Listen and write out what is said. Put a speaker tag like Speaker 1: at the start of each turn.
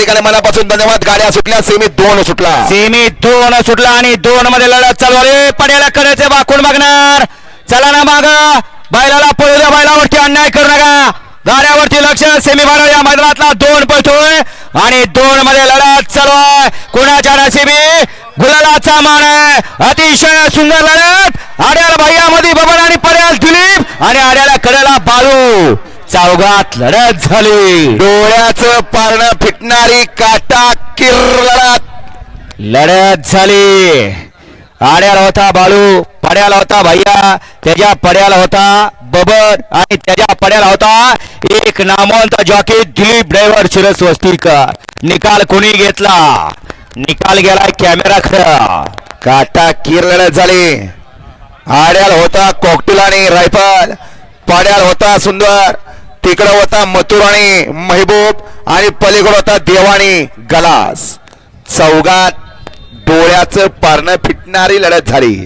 Speaker 1: ठिकाणी मनापासून धन्यवाद. गाड्या सुटल्या सेमी दोन सुटला.
Speaker 2: सेमी दोन सुटला आणि दोन मध्ये लढत चालू आहे. पड्याला कडेचे वाकून बघणार. चला ना माग. बैलाला पळू द्या बैलावरती अन्याय करू नका. गाड्यावरती लक्ष सेमी फायनल या मैदानातला दोन पळतोय. आणि दोन मध्ये लढत चालू आहे. कोणाच्या नशिबी? गुलालाचा मान आहे. अतिशय सुंदर लढत. आड्याला भैया भैयामध्ये बबन आणि पर्याल दिलीप. आणि आड्याला कडेला बालू. चौघात लढत झाली.
Speaker 1: डोळ्याचं पारणं फिटणारी काटा किर्लत
Speaker 2: लढत झाली. आड्याला होता बाळू पड्याला होता भैया त्याच्या पड्याला होता बबर आणि त्याच्या पड्याला होता एक नामवंत जॉकी दिलीप ड्रायव्हर शिरस वस्तीकर. निकाल कोणी घेतला? निकाल गेला कॅमेरा खरं.
Speaker 1: काटा लढत झाली. आड्याला होता कोकटील आणि रायफल पड्याला होता सुंदर. तिकडं होता मथुराणी महबूब आणि पलीकडे होता देवाणी गलास. चौगात डोळ्याचं पारणं फिटणारी लढत झाली.